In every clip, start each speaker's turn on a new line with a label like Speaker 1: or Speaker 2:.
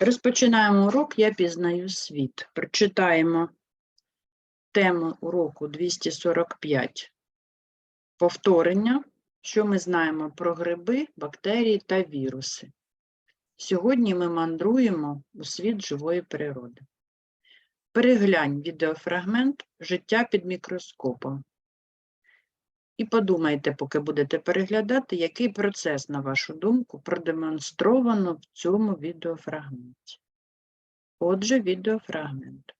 Speaker 1: Розпочинаємо урок Я пізнаю світ. Прочитаємо тему уроку 245. Повторення, що ми знаємо про гриби, бактерії та віруси. Сьогодні ми мандруємо у світ живої природи. Переглянь відеофрагмент Життя під мікроскопом. І подумайте, поки будете переглядати, який процес, на вашу думку, продемонстровано в цьому відеофрагменті. Отже, відеофрагмент.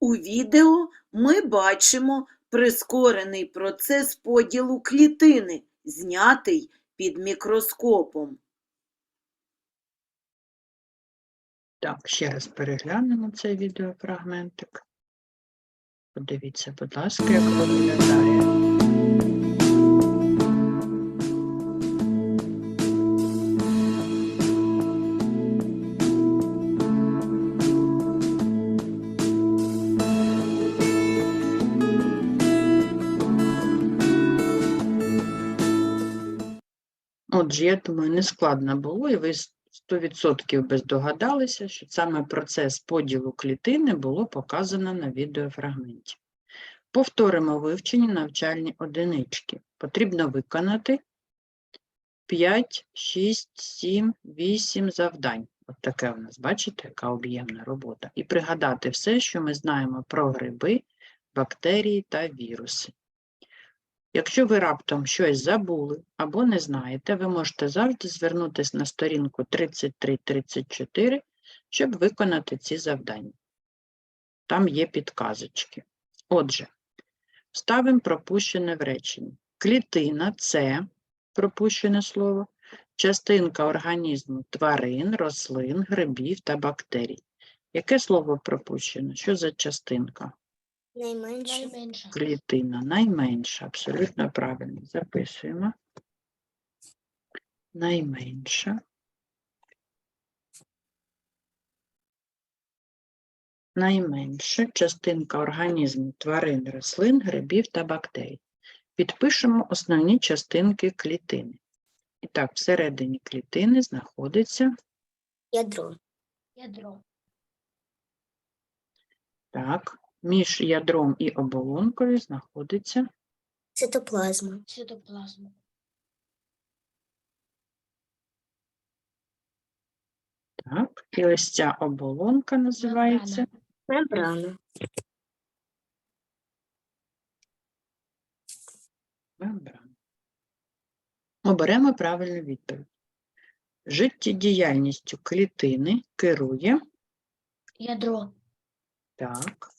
Speaker 2: У відео ми бачимо прискорений процес поділу клітини, знятий під мікроскопом.
Speaker 1: Так, ще раз переглянемо цей відеофрагментик. Подивіться, будь ласка, як виглядає. Отже, я думаю, не складно було, і ви 100% би здогадалися, що саме процес поділу клітини було показано на відеофрагменті. Повторимо вивчені навчальні одинички. Потрібно виконати 5, 6, 7, 8 завдань. От таке у нас, бачите, яка об'ємна робота. І пригадати все, що ми знаємо про гриби, бактерії та віруси. Якщо ви раптом щось забули або не знаєте, ви можете завжди звернутися на сторінку 33-34, щоб виконати ці завдання. Там є підказочки. Отже, ставимо пропущене в реченні. Клітина це пропущене слово, частинка організму тварин, рослин, грибів та бактерій. Яке слово пропущено? Що за частинка?
Speaker 3: Найменше.
Speaker 4: Найменше.
Speaker 1: Клітина найменша, абсолютно правильно. Записуємо. Найменша. Найменша частинка організму тварин, рослин, грибів та бактерій. Підпишемо основні частинки клітини. І так, всередині клітини знаходиться
Speaker 3: Ядро.
Speaker 4: Ядро.
Speaker 1: так, між ядром і оболонкою знаходиться
Speaker 3: Цитоплазма.
Speaker 4: Цитоплазма.
Speaker 1: так, і ось ця оболонка називається
Speaker 3: Мембрана.
Speaker 1: Мембрана. Оберемо правильну відповідь. Життєдіяльністю клітини керує
Speaker 4: Ядро.
Speaker 1: так.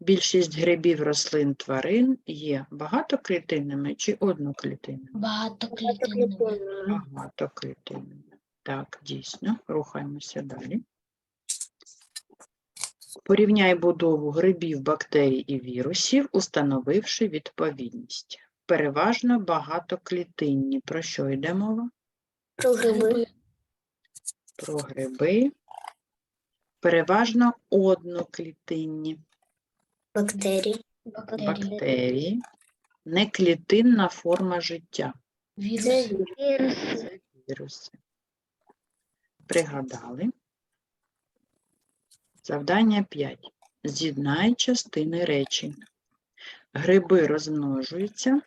Speaker 1: Більшість грибів, рослин, тварин є багатоклітинними чи одноклітинними?
Speaker 4: Багатоклітинними.
Speaker 3: Багатоклітинними.
Speaker 1: Так, дійсно, рухаємося далі. Порівняй будову грибів, бактерій і вірусів, установивши відповідність. Переважно багатоклітинні. Про що йде мова?
Speaker 3: Про гриби.
Speaker 1: Про гриби. Переважно одноклітинні.
Speaker 3: Бактерії.
Speaker 4: Бактерії.
Speaker 1: Бактерії. Неклітинна форма життя.
Speaker 4: Віруси.
Speaker 3: віруси.
Speaker 1: Це віруси. Пригадали. Завдання 5. З'єднай частини речень. Гриби розмножуються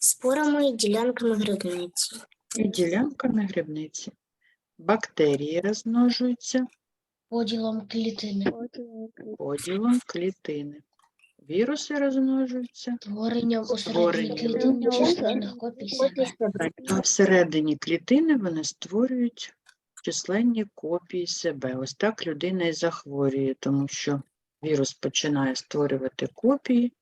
Speaker 3: Спорами і ділянками грибниці.
Speaker 1: і ділянками грибниці. Бактерії розмножуються
Speaker 4: Поділом клітини.
Speaker 1: поділом клітини. Віруси розмножуються,
Speaker 4: Творенням у
Speaker 1: Створенням.
Speaker 4: середині клітини численних копій себе.
Speaker 1: а всередині клітини вони створюють численні копії себе. Ось так людина і захворює, тому що вірус починає створювати копії,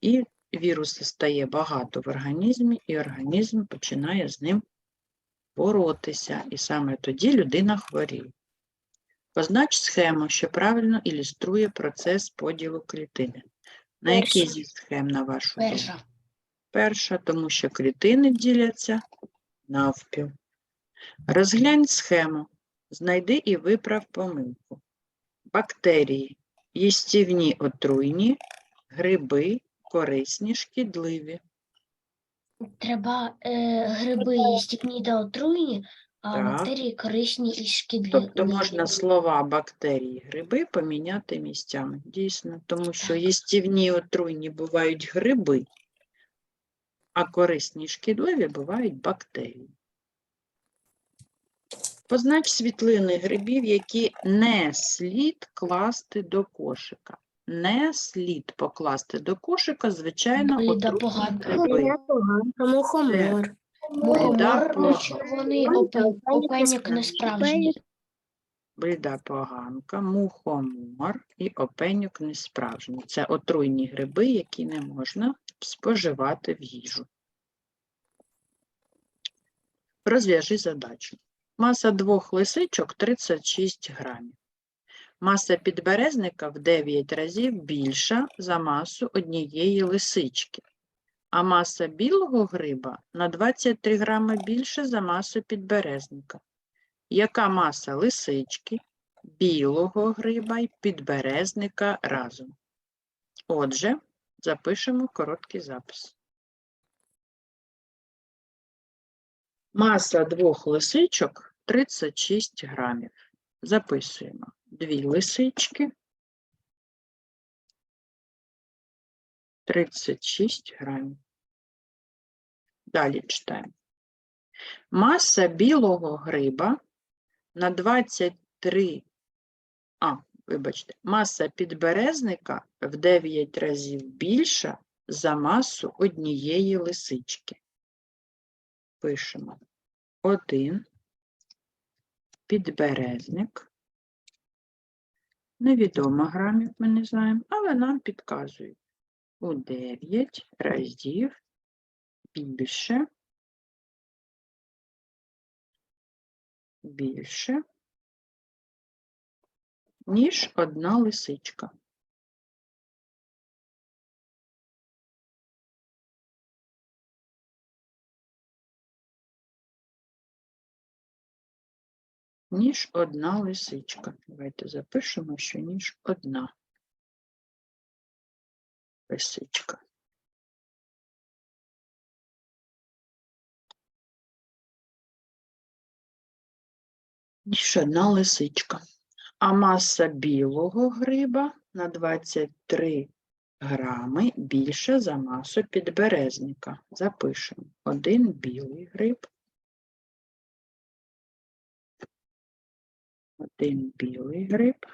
Speaker 1: і вірусу стає багато в організмі, і організм починає з ним боротися. І саме тоді людина хворіє. Познач схему, що правильно ілюструє процес поділу клітини. На
Speaker 3: Перша.
Speaker 1: зі схем, на вашу думку?
Speaker 4: Перша.
Speaker 1: Перша, тому що клітини діляться навпіл. Розглянь схему, знайди і виправ помилку. Бактерії їстівні отруйні, гриби корисні, шкідливі.
Speaker 4: Треба е, гриби стіпні та отруйні, а
Speaker 1: Так.
Speaker 4: бактерії корисні і шкідливі.
Speaker 1: Тобто можна слова бактерії, гриби поміняти місцями. Дійсно, тому що їстівні і отруйні бувають гриби, а корисні і шкідливі бувають бактерії. Познач світлини грибів, які не слід класти до кошика. Не слід покласти до кошика, звичайно,
Speaker 4: Бліда
Speaker 1: отруйні
Speaker 4: поганка.
Speaker 1: гриби.
Speaker 3: Мухомор.
Speaker 4: Мухомор,
Speaker 1: погана.
Speaker 4: червоний опен- опеньок не справжній.
Speaker 1: Бліда поганка, мухомор і опеньок несправжній. Це отруйні гриби, які не можна споживати в їжу. Розв'яжи задачу. Маса двох лисичок 36 грамів. Маса підберезника в 9 разів більша за масу однієї лисички. А маса білого гриба на 23 грами більше за масу підберезника. Яка маса лисички, білого гриба і підберезника разом? Отже, запишемо короткий запис. Маса двох лисичок 36 грамів. Записуємо дві лисички 36 грамів. Далі читаємо. Маса білого гриба на 23, а, вибачте, маса підберезника в 9 разів більша за масу однієї лисички. Пишемо 1 підберезник. Невідомо грамів ми не знаємо, але нам підказують у 9 разів більше більше, ніж одна лисичка. Ніж одна лисичка. Давайте запишемо, що ніж одна лисичка. ніж одна лисичка. А маса білого гриба на 23 грами більша за масу підберезника. Запишемо. Один білий гриб. Один білий гриб.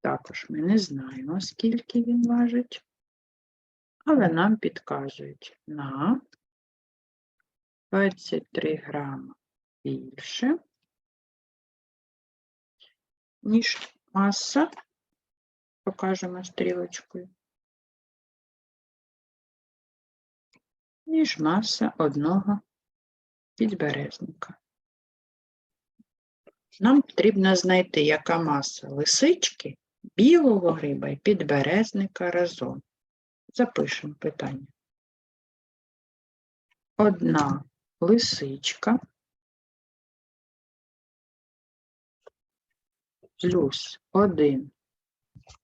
Speaker 1: Також ми не знаємо, скільки він важить, але нам підказують на 23 грами більше ніж маса, покажемо стрілочкою, ніж маса одного підберезника. Нам потрібно знайти, яка маса лисички, білого гриба і підберезника разом. Запишемо питання. Одна лисичка плюс один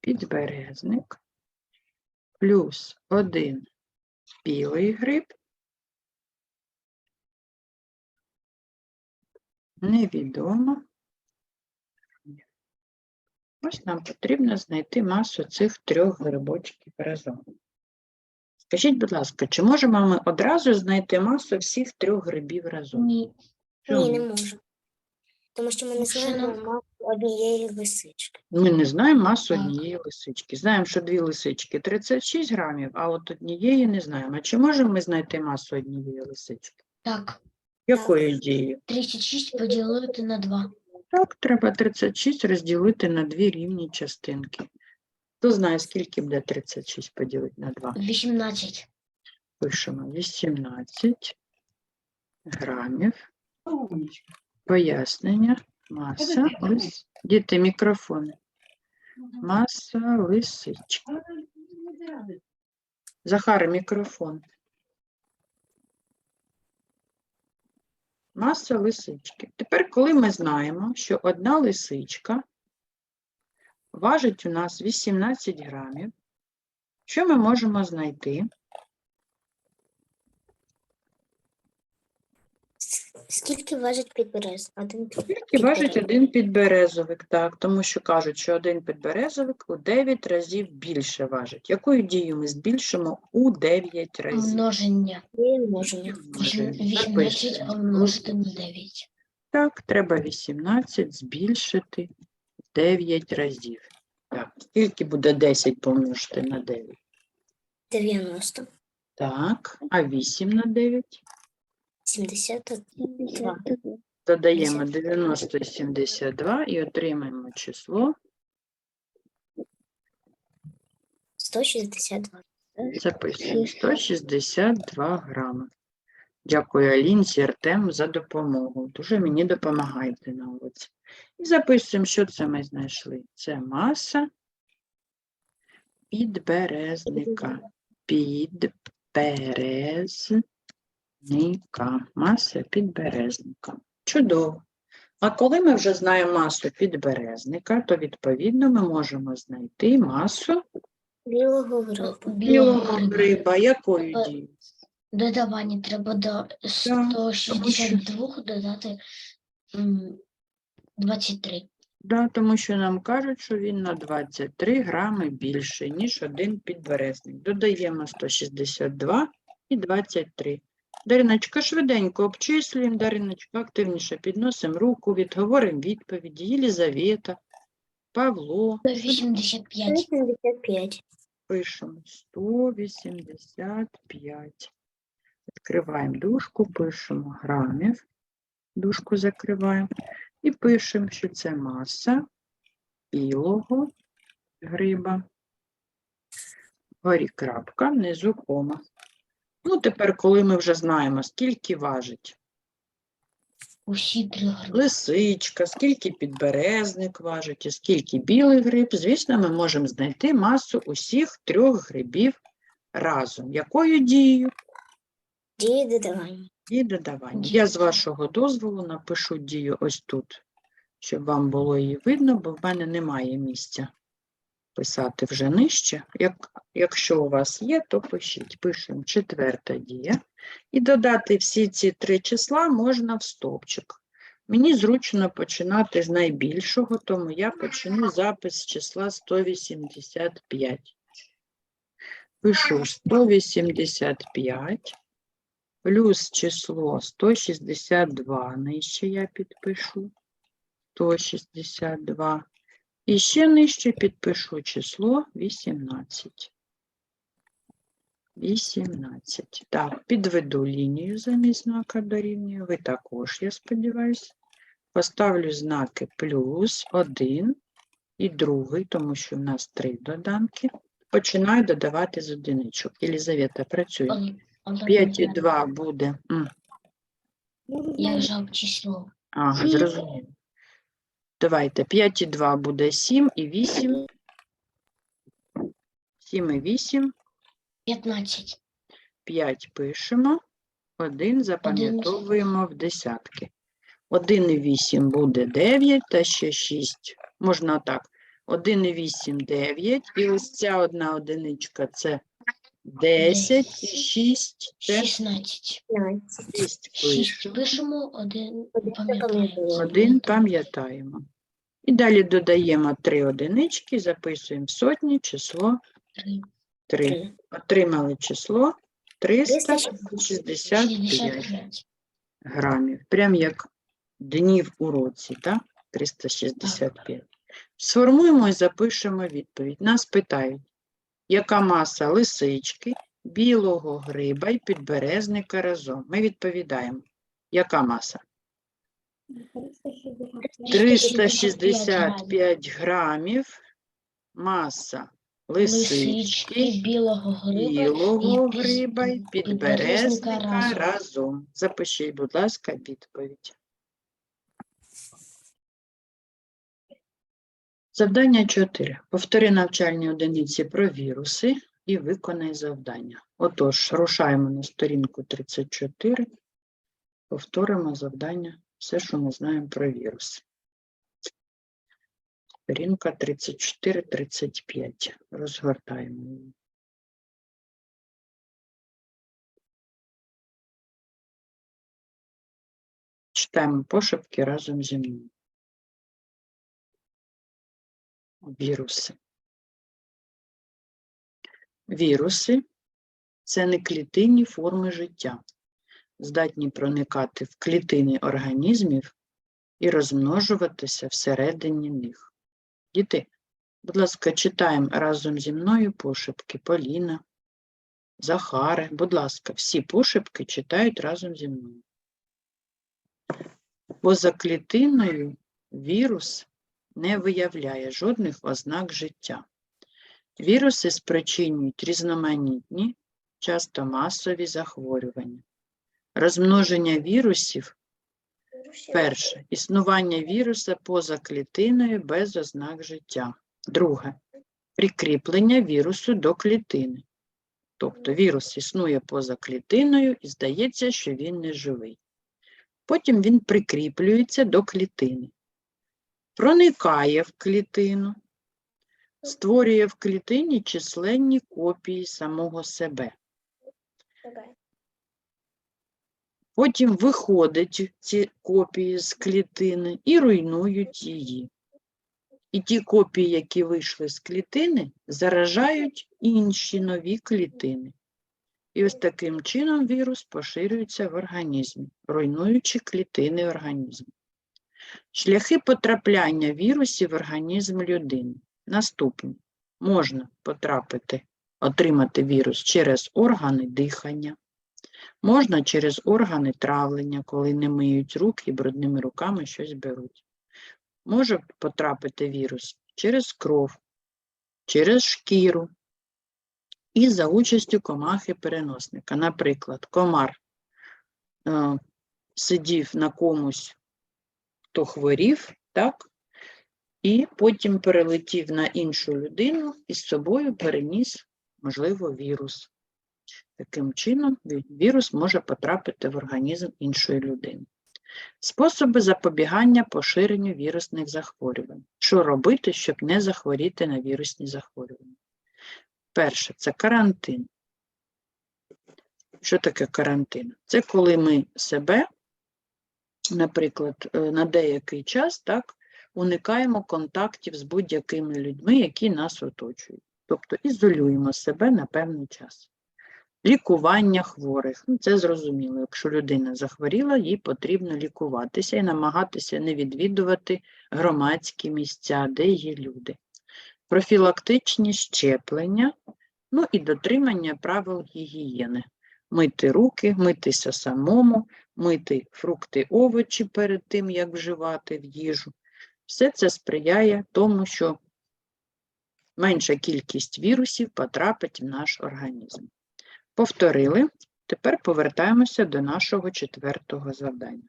Speaker 1: підберезник, плюс один білий гриб, невідомо. Ось нам потрібно знайти масу цих трьох грибочків разом. Скажіть, будь ласка, чи можемо ми одразу знайти масу всіх трьох грибів разом?
Speaker 4: Ні.
Speaker 3: Ні, не
Speaker 1: Чому?
Speaker 3: можу. Тому що ми не знаємо масу однієї лисички.
Speaker 1: Ми не знаємо масу
Speaker 4: Так.
Speaker 1: однієї лисички. Знаємо, що дві лисички 36 грамів, а от однієї не знаємо. А чи можемо ми знайти масу однієї лисички?
Speaker 4: Так,
Speaker 1: Якою дією?
Speaker 4: 36 поділити на 2.
Speaker 1: Так, треба 36 розділити на дві рівні частинки. Хто знає, скільки буде 36 поділити на 2?
Speaker 4: 18.
Speaker 1: Пишемо 18 грамів. Пояснення. Маса лис. Діти, мікрофони. Маса лисички. Захар, мікрофон. Маса лисички. Тепер, коли ми знаємо, що одна лисичка важить у нас 18 грамів, що ми можемо знайти?
Speaker 3: Скільки важить підберез? Один під-
Speaker 1: Скільки важить один підберезовик, так, тому що кажуть, що один підберезовик у 9 разів більше важить. Якою дією ми збільшимо у 9 разів?
Speaker 4: Множення.
Speaker 3: Є множення.
Speaker 1: Множення.
Speaker 4: 18 помножити на 9.
Speaker 1: Так, треба 18 збільшити 9 разів. Так, скільки буде 10 помножити на 9?
Speaker 3: 90.
Speaker 1: Так, а 8 на 9?
Speaker 3: 72.
Speaker 1: Додаємо 90 і 72 і отримаємо число.
Speaker 3: 162.
Speaker 1: Записуємо 162 грами. Дякую Алінці, Артему за допомогу. Дуже мені допомагаєте на уроці. І записуємо, що це ми знайшли. Це маса підберезника. Підберезника. Маса підберезника. Чудово. А коли ми вже знаємо масу підберезника, то відповідно ми можемо знайти масу
Speaker 3: Білого грибу.
Speaker 1: білого
Speaker 4: гриба.
Speaker 1: гриба. Якою
Speaker 4: Е,
Speaker 1: дією?
Speaker 4: Додавання треба до 162 додати 23.
Speaker 1: Да, тому що нам кажуть, що він на 23 грами більший, ніж один підберезник. Додаємо 162 і 23. Дариночка, швиденько обчислюємо. Дариночка, активніше підносимо руку, відговоримо відповіді. Єлізавета, Павло,
Speaker 4: 185.
Speaker 3: 175.
Speaker 1: пишемо 185. Відкриваємо дужку, пишемо грамів, дужку закриваємо і пишемо, що це маса білого гриба. Вгорі крапка, внизу кома. Ну, тепер, коли ми вже знаємо, скільки важить
Speaker 4: Усі три гриби.
Speaker 1: лисичка, скільки підберезник важить і скільки білий гриб, звісно, ми можемо знайти масу усіх трьох грибів разом. Якою дією?
Speaker 3: Дії додавання.
Speaker 1: І додавання. Я з вашого дозволу напишу дію ось тут, щоб вам було її видно, бо в мене немає місця писати вже нижче. Як, якщо у вас є, то пишіть. Пишемо четверта дія. І додати всі ці три числа можна в стовпчик. Мені зручно починати з найбільшого, тому я почну запис з числа 185. Пишу 185 плюс число 162, нижче я підпишу 162. І ще нижче підпишу число 18. 18. Так, підведу лінію замість знака дорівнює. Ви також, я сподіваюся. Поставлю знаки плюс 1 і другий, тому що в нас три доданки. Починаю додавати з одиничок. Єлізавета, працює.
Speaker 4: Од-
Speaker 1: 5 і 2 буде. м,
Speaker 4: Я вже обчислював.
Speaker 1: Ага, зрозуміло. Давайте 5 і 2 буде 7 і 8. 7 і 8.
Speaker 4: 15.
Speaker 1: 5 пишемо. 1 запам'ятовуємо в десятки. 1 і 8 буде 9, та ще 6. Можна так. 1 і 8 – 9. І ось ця одна одиничка – це 10. І 6 – це
Speaker 4: 16.
Speaker 1: 6
Speaker 4: 6
Speaker 1: пишемо.
Speaker 4: пишемо, один пам'ятаємо.
Speaker 3: запам'ятовуємо.
Speaker 1: Один пам'ятаємо. І далі додаємо три одинички, записуємо в сотні число
Speaker 4: Три.
Speaker 1: 3.
Speaker 3: Три.
Speaker 1: Отримали число
Speaker 3: 365
Speaker 1: 365
Speaker 4: 65.
Speaker 1: грамів. Прям як дні в уроці, так? 365. Сформуємо і запишемо відповідь. Нас питають, яка маса лисички, білого гриба і підберезника разом. Ми відповідаємо, яка маса? 365 грамів маса
Speaker 4: Лисички, білого гриба.
Speaker 1: білого гриба і
Speaker 4: підберезника
Speaker 1: разом. Запишіть, будь ласка, відповідь. Завдання 4. Повтори навчальні одиниці про віруси і виконай завдання. Отож, рушаємо на сторінку 34. Повторимо завдання, все, що ми знаємо про віруси. Сторінка 34-35. Розгортаємо її. Читаємо пошепки разом зі мною. Віруси. Віруси це не клітинні форми життя, здатні проникати в клітини організмів і розмножуватися всередині них. Діти, будь ласка, читаємо разом зі мною пошепки Поліна, Захаре. Будь ласка, всі пошепки читають разом зі мною. Поза клітиною вірус не виявляє жодних ознак життя. Віруси спричинюють різноманітні, часто масові захворювання. Розмноження вірусів перше існування віруса поза клітиною без ознак життя. Друге прикріплення вірусу до клітини. Тобто вірус існує поза клітиною і здається, що він не живий. Потім він прикріплюється до клітини, проникає в клітину, створює в клітині численні копії самого себе. Потім виходять ці копії з клітини і руйнують її. І ті копії, які вийшли з клітини, заражають інші нові клітини. І ось таким чином вірус поширюється в організмі, руйнуючи клітини організму. Шляхи потрапляння вірусів в організм людини. Наступні. Можна потрапити, отримати вірус через органи дихання, можна через органи травлення, коли не миють рук і брудними руками щось беруть. Може потрапити вірус через кров, через шкіру і за участю комахи-переносника. Наприклад, комар е, сидів на комусь, хто хворів, так? І потім перелетів на іншу людину і з собою переніс, можливо, вірус. Таким чином, вірус може потрапити в організм іншої людини. Способи запобігання поширенню вірусних захворювань. Що робити, щоб не захворіти на вірусні захворювання? Перше це карантин. Що таке карантин? Це коли ми себе, наприклад, е, на деякий час так, уникаємо контактів з будь-якими людьми, які нас оточують. Тобто ізолюємо себе на певний час. Лікування хворих. Ну, це зрозуміло. Якщо людина захворіла, їй потрібно лікуватися і намагатися не відвідувати громадські місця, де є люди. Профілактичні щеплення, ну і дотримання правил гігієни. Мити руки, митися самому, мити фрукти, овочі перед тим, як вживати в їжу. Все це сприяє тому, що менша кількість вірусів потрапить в наш організм. Повторили. Тепер повертаємося до нашого четвертого завдання.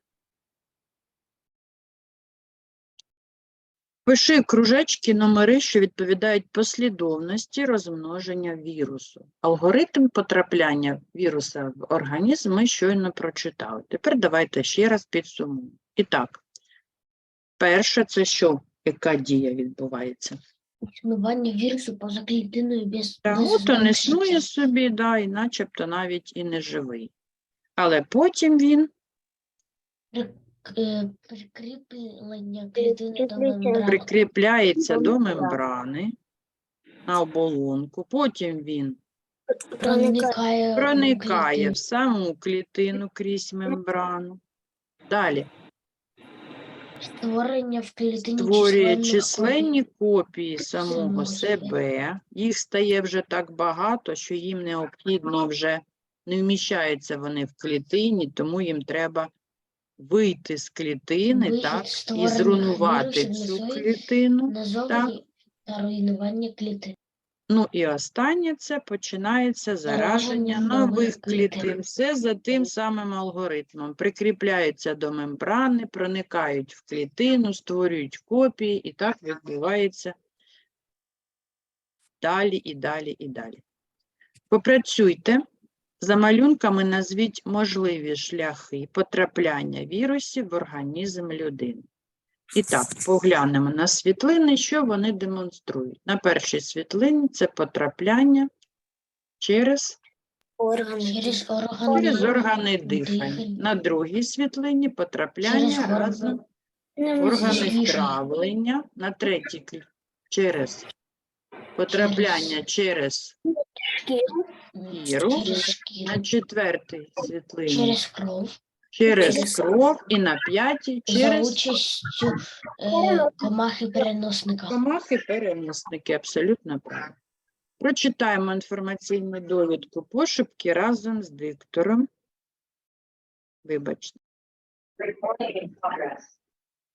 Speaker 1: Пиши кружечки номери, що відповідають послідовності розмноження вірусу. Алгоритм потрапляння віруса в організм ми щойно прочитали. Тепер давайте ще раз підсумуємо. І так, перше це що? Яка дія відбувається?
Speaker 4: Існування вірусу поза клітиною без без
Speaker 1: от він існує собі, да, і начебто навіть і не живий. Але потім він
Speaker 4: Прикріплення клітини до мембрани.
Speaker 1: прикріпляється
Speaker 3: До мембрани.
Speaker 1: на оболонку, потім він
Speaker 4: проникає, в
Speaker 1: проникає в саму клітину крізь мембрану. Далі
Speaker 4: Створення в клітині
Speaker 1: створює численні копії самого
Speaker 4: самого себе.
Speaker 1: себе. Їх стає вже так багато, що їм необхідно вже не вміщаються вони в клітині, тому їм треба вийти з клітини
Speaker 4: Вихід
Speaker 1: так, і
Speaker 4: створених
Speaker 1: зруйнувати
Speaker 4: вірусів
Speaker 1: цю клітину.
Speaker 4: назовні руйнування клітин.
Speaker 1: Ну і останнє це починається зараження
Speaker 4: Зараження
Speaker 1: нових
Speaker 4: нових клітин.
Speaker 1: клітин. Все за тим самим алгоритмом. Прикріпляються до мембрани, проникають в клітину, створюють копії, і так відбувається далі і далі і далі. Попрацюйте. За малюнками назвіть можливі шляхи потрапляння вірусів в організм людини. І так, поглянемо на світлини, що вони демонструють. На першій світлині це потрапляння через
Speaker 3: Органи.
Speaker 4: Через органи.
Speaker 1: Через органи дихання.
Speaker 4: дихання.
Speaker 1: На другій світлині потрапляння
Speaker 4: Через
Speaker 1: разом органи травлення. На третій через потрапляння через Шкіру.
Speaker 4: Через
Speaker 1: на четвертій світлині
Speaker 4: Через кров.
Speaker 1: через
Speaker 3: Через
Speaker 1: кров і на п'ятій
Speaker 4: За
Speaker 1: через
Speaker 4: участю е, комахи переносника.
Speaker 1: комахи переносники. Абсолютно правильно. Прочитаємо інформаційну довідку пошепки разом з диктором. Вибачте.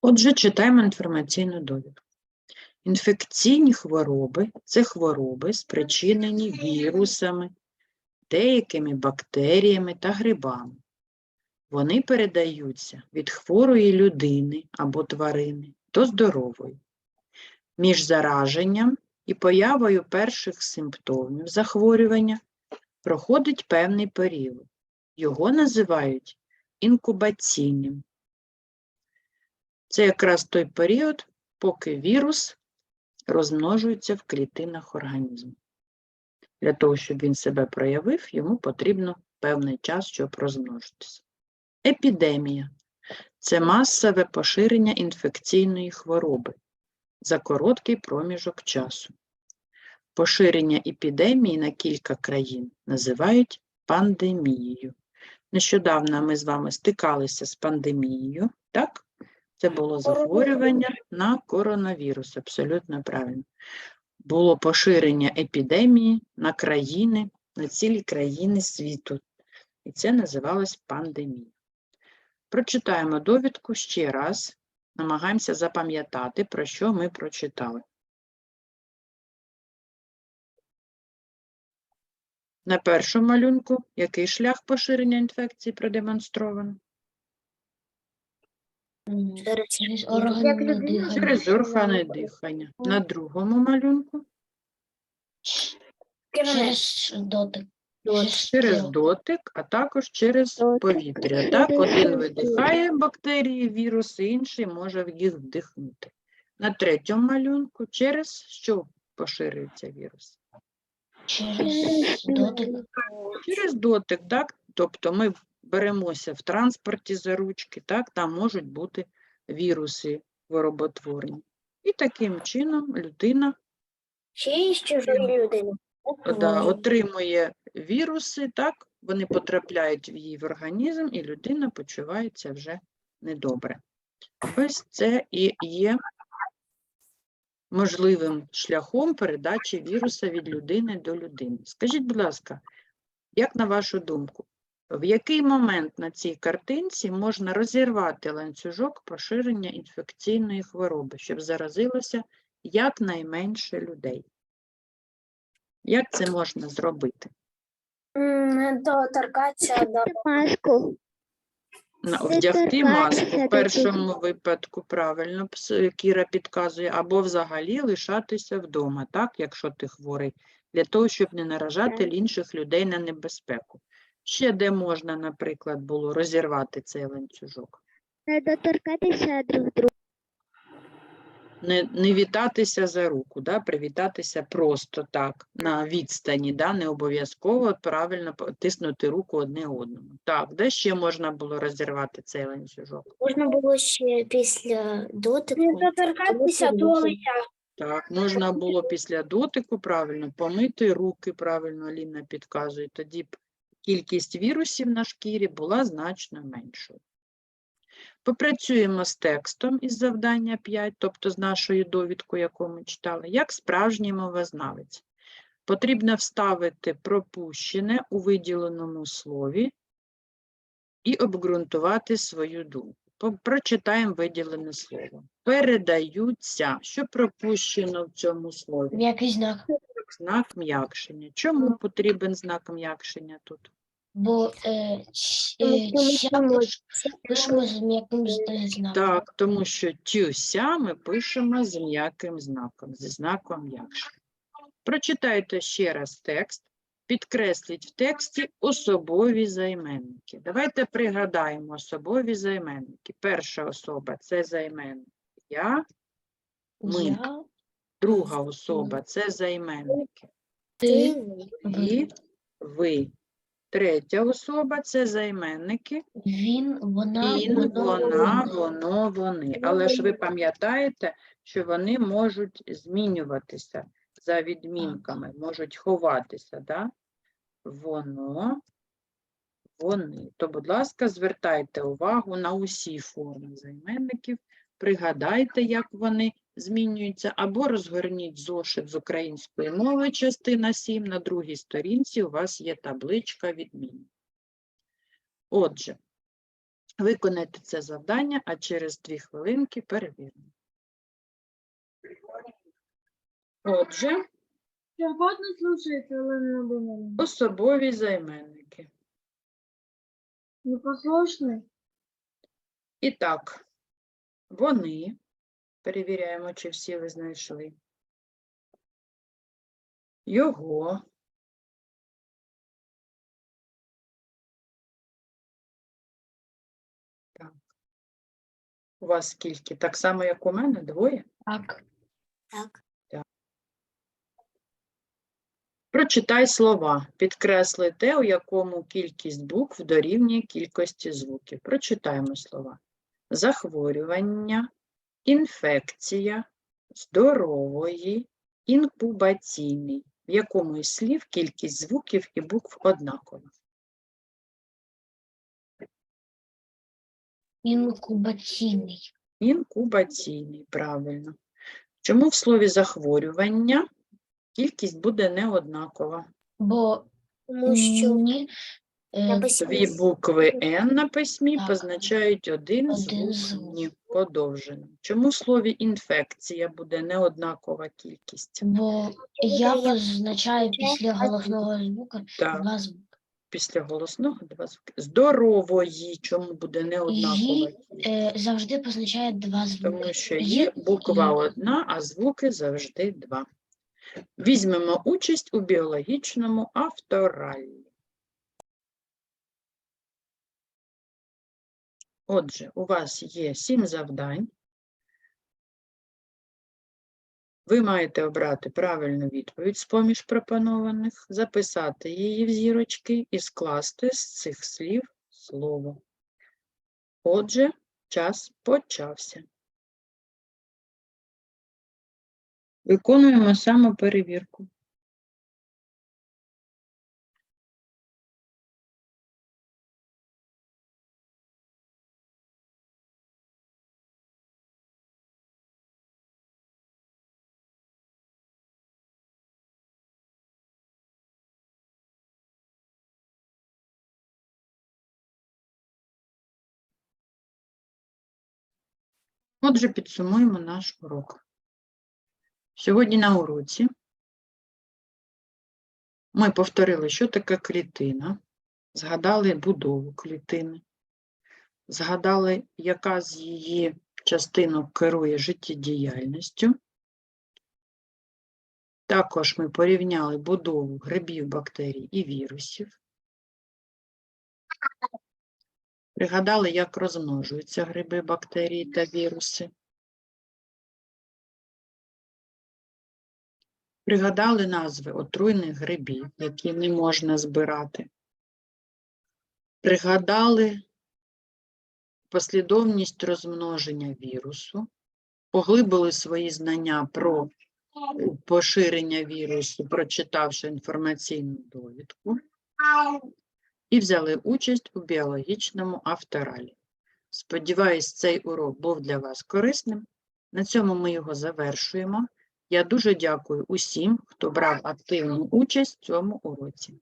Speaker 1: Отже, читаємо інформаційну довідку. Інфекційні хвороби це хвороби, спричинені вірусами, деякими бактеріями та грибами. Вони передаються від хворої людини або тварини до здорової. Між зараженням і появою перших симптомів захворювання проходить певний період. Його називають інкубаційним. Це якраз той період, поки вірус розмножується в клітинах організму. Для того, щоб він себе проявив, йому потрібно певний час, щоб розмножитися. Епідемія це масове поширення інфекційної хвороби за короткий проміжок часу. Поширення епідемії на кілька країн називають пандемією. Нещодавно ми з вами стикалися з пандемією, так? Це було захворювання на коронавірус, абсолютно правильно. Було поширення епідемії на країни, на цілі країни світу. І це називалось пандемія. Прочитаємо довідку ще раз. Намагаємося запам'ятати, про що ми прочитали. На першому малюнку який шлях поширення інфекції продемонстровано?
Speaker 3: Через
Speaker 4: Через
Speaker 3: шкіру.
Speaker 4: органи дихання.
Speaker 1: Через органи дихання. На другому малюнку
Speaker 4: Через дотик. Через
Speaker 1: дотик, а також через повітря. Так, один видихає бактерії, віруси, інший може їх вдихнути. На третьому малюнку через що поширюється вірус?
Speaker 4: Через дотик.
Speaker 1: Через дотик, так? Тобто ми беремося в транспорті за ручки, так? Там можуть бути віруси хвороботворні. І таким чином людина
Speaker 3: Ще з чужої людини.
Speaker 1: да, отримує віруси, так? Вони потрапляють в її в організм, і людина почувається вже недобре. Ось це і є можливим шляхом передачі віруса від людини до людини. Скажіть, будь ласка, як на вашу думку, в який момент на цій картинці можна розірвати ланцюжок поширення інфекційної хвороби, щоб заразилося якнайменше людей? Як це можна зробити?
Speaker 3: Доторкатися до
Speaker 5: маску.
Speaker 1: Вдягти маску в першому випадку правильно Кіра підказує, або взагалі лишатися вдома, так, якщо ти хворий, для того, щоб не наражати інших людей на небезпеку. Ще де можна, наприклад, було розірвати цей ланцюжок.
Speaker 5: Не доторкатися друг друга.
Speaker 1: Не, не вітатися за руку, да, привітатися просто так, на відстані, да, не обов'язково правильно тиснути руку одне одному. Так, де ще можна було розірвати цей ланцюжок?
Speaker 3: Можна було ще після дотику.
Speaker 5: Не доторкатися
Speaker 3: до лиця.
Speaker 1: Так, можна було після дотику правильно помити руки, правильно Аліна підказує, тоді б кількість вірусів на шкірі була значно меншою. Попрацюємо з текстом із завдання 5, тобто з нашою довідкою, яку ми читали, як справжній мовознавець. Потрібно вставити пропущене у виділеному слові і обґрунтувати свою думку. Прочитаємо виділене слово. Передаються. Що пропущено в цьому слові?
Speaker 4: М'який знак.
Speaker 1: Знак м'якшення. Чому потрібен знак м'якшення тут?
Speaker 4: Бо е, ч-
Speaker 3: Тому що ми
Speaker 4: ця пишемо з м'яким з- знаком.
Speaker 1: Так, тому що тюся ми пишемо з м'яким знаком, зі знаком м'якшення. Прочитайте ще раз текст, підкресліть в тексті особові займенники. Давайте пригадаємо особові займенники. Перша особа це займенник я, ми.
Speaker 4: Я,
Speaker 1: друга особа це займенники
Speaker 4: ти,
Speaker 1: і ви. Третя особа це займенники.
Speaker 4: Він, вона,
Speaker 1: Він,
Speaker 4: воно,
Speaker 1: вона,
Speaker 4: вони.
Speaker 1: воно, вони. Але ж ви пам'ятаєте, що вони можуть змінюватися за відмінками, можуть ховатися, да? Воно, вони. То, будь ласка, звертайте увагу на усі форми займенників, пригадайте, як вони змінюються, або розгорніть зошит з української мови, частина 7, на другій сторінці у вас є табличка відмін. Отже, Виконайте це завдання, а через дві хвилинки перевіримо. Отже,
Speaker 6: але не думаю.
Speaker 1: особові займенники.
Speaker 6: Непослушний.
Speaker 1: І так, вони, перевіряємо, чи всі ви знайшли. Його. Так. У вас скільки? Так само, як у мене, двоє?
Speaker 4: Так.
Speaker 3: Так.
Speaker 1: Прочитай слова. Підкресли те, у якому кількість букв дорівнює кількості звуків. Прочитаємо слова. Захворювання, інфекція, здорової, інкубаційний. В якому із слів кількість звуків і букв однакова.
Speaker 4: Інкубаційний.
Speaker 1: Інкубаційний, правильно. Чому в слові захворювання кількість буде не однакова?
Speaker 4: Бо
Speaker 3: Тому що
Speaker 4: ні, е,
Speaker 1: Дві букви Н на письмі
Speaker 4: Так.
Speaker 1: позначають один,
Speaker 4: Один
Speaker 1: звук
Speaker 4: звук.
Speaker 1: «ні» подовжений. Чому в слові інфекція буде неоднакова кількість?
Speaker 4: бо я позначаю після голосного звука
Speaker 1: Так,
Speaker 4: два звуки.
Speaker 1: після голосного два звуки. Здорової, чому буде неоднакова
Speaker 4: Її,
Speaker 1: кількість?
Speaker 4: Е, завжди позначає два звуки.
Speaker 1: Тому що
Speaker 4: Є-
Speaker 1: буква одна, а звуки завжди два. Візьмемо участь у біологічному автораллі. Отже, у вас є сім завдань. Ви маєте обрати правильну відповідь з-поміж пропонованих, записати її в зірочки і скласти з цих слів слово. Отже, час почався. Виконуємо самоперевірку. Отже, підсумуємо наш урок. Сьогодні на уроці ми повторили, що таке клітина, згадали будову клітини, згадали, яка з її частинок керує життєдіяльністю. Також ми порівняли будову грибів, бактерій і вірусів. Пригадали, як розмножуються гриби, бактерії та віруси. Пригадали назви отруйних грибів, які не можна збирати. Пригадали послідовність розмноження вірусу, поглибили свої знання про поширення вірусу, прочитавши інформаційну довідку, і взяли участь у біологічному авторалі. Сподіваюсь, цей урок був для вас корисним. На цьому ми його завершуємо. Я дуже дякую усім, хто брав активну участь в цьому уроці.